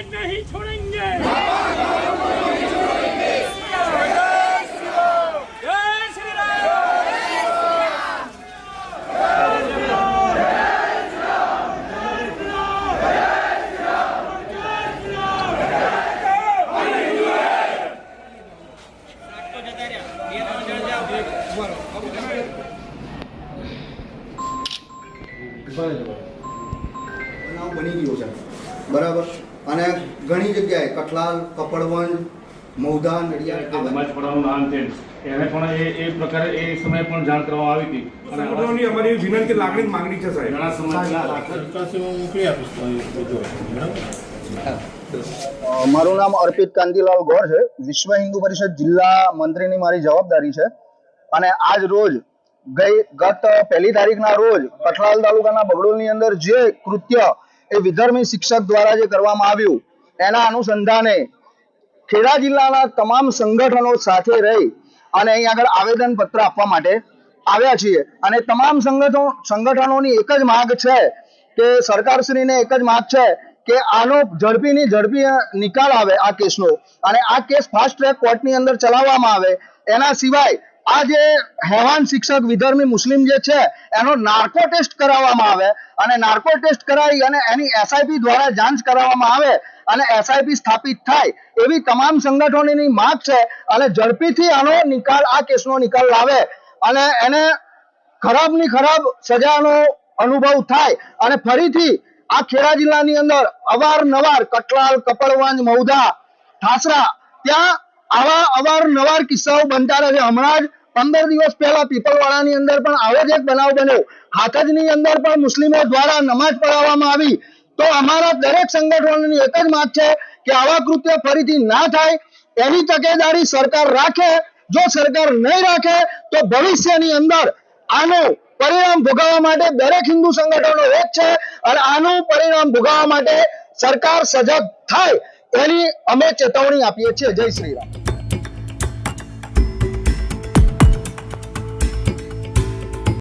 नहीं छोड़ेंगे जय श्री राम બનાવ બની ગયો છે બરાબર અને ઘણી જગ્યાએ કઠલાલ કપડવંજ મૌદા નડિયાદ આ બધા- સમાજપણાનું નામ છે. એને પણ એ એ પ્રકારે એ સમયે પણ જાણ કરવામાં આવી હતી. અને સંગઠનોની અમારી વિનંતી લાગણી માંગણી છે સાહેબ? ઘણા સમાજના અ, મારું નામ અર્પિત કાંતિલાલ ગોર છે. વિશ્વ હિન્દુ પરિષદ જિલ્લા મંત્રીની મારી જવાબદારી છે. અને આજ રોજ ગઈ ગત પહેલી તારીખના રોજ કઠલાલ તાલુકાના બગડોલની અંદર જે કૃત્ય એ વિધર્મી શિક્ષક દ્વારા જે કરવામાં આવ્યું, એના અનુસંધાને ખેડા જિલ્લાના તમામ સંગઠનો સાથે રહી અને અહીં આગળ આવેદન પત્ર આપવા માટે આવ્યા છીએ. અને તમામ સંગઠનો સંગઠનોની એક જ માંગ છે કે સરકારશ્રીને એક જ માંગ છે કે આનો ઝડપીની ઝડપી નિકાલ આવે આ કેસનો. અને આ કેસ ફાસ્ટ ટ્રેક કોર્ટની અંદર ચલાવવામાં આવે. એના સિવાય આ જે હેવાન શિક્ષક વિધર્મી મુસ્લિમ જે છે, એનો નાર્કો ટેસ્ટ કરાવવામાં આવે અને નાર્કો ટેસ્ટ કરાવી અને એની એસઆઈપી દ્વારા જાંચ કરાવવામાં આવે અને એસઆઈપી સ્થાપિત થાય એવી તમામ સંગઠનોની માંગ છે અને ઝડપીથી આનો નિકાલ, આ કેસનો નિકાલ લાવે અને એને ખરાબની ખરાબ સજાનો અનુભવ થાય અને ફરીથી આ ખેડા જિલ્લાની અંદર અવારનવાર કટલાલ, કપડવંજ મૌધા ઠાસરા ત્યાં આવા અવારનવાર કિસ્સાઓ બનતા રહે હમણાં જ પંદર દિવસ પહેલા પીપલવાળાની અંદર પણ આવો જ એક બનાવ બન્યો. હાથજની અંદર પણ મુસ્લિમો દ્વારા નમાજ પઢાવવામાં આવી. તો અમારા દરેક સંગઠનોની એક જ માંગ છે કે આવા કૃત્ય ફરીથી ના થાય. એની તકેદારી સરકાર રાખે. જો સરકાર નહીં રાખે, તો ભવિષ્યની અંદર આનું પરિણામ ભોગાવવા માટે દરેક હિન્દુ સંગઠનો એક છે અને આનું પરિણામ ભોગાવવા માટે સરકાર સજગ થાય. એની અમે ચેતવણી આપીએ છીએ. જય શ્રી રામ.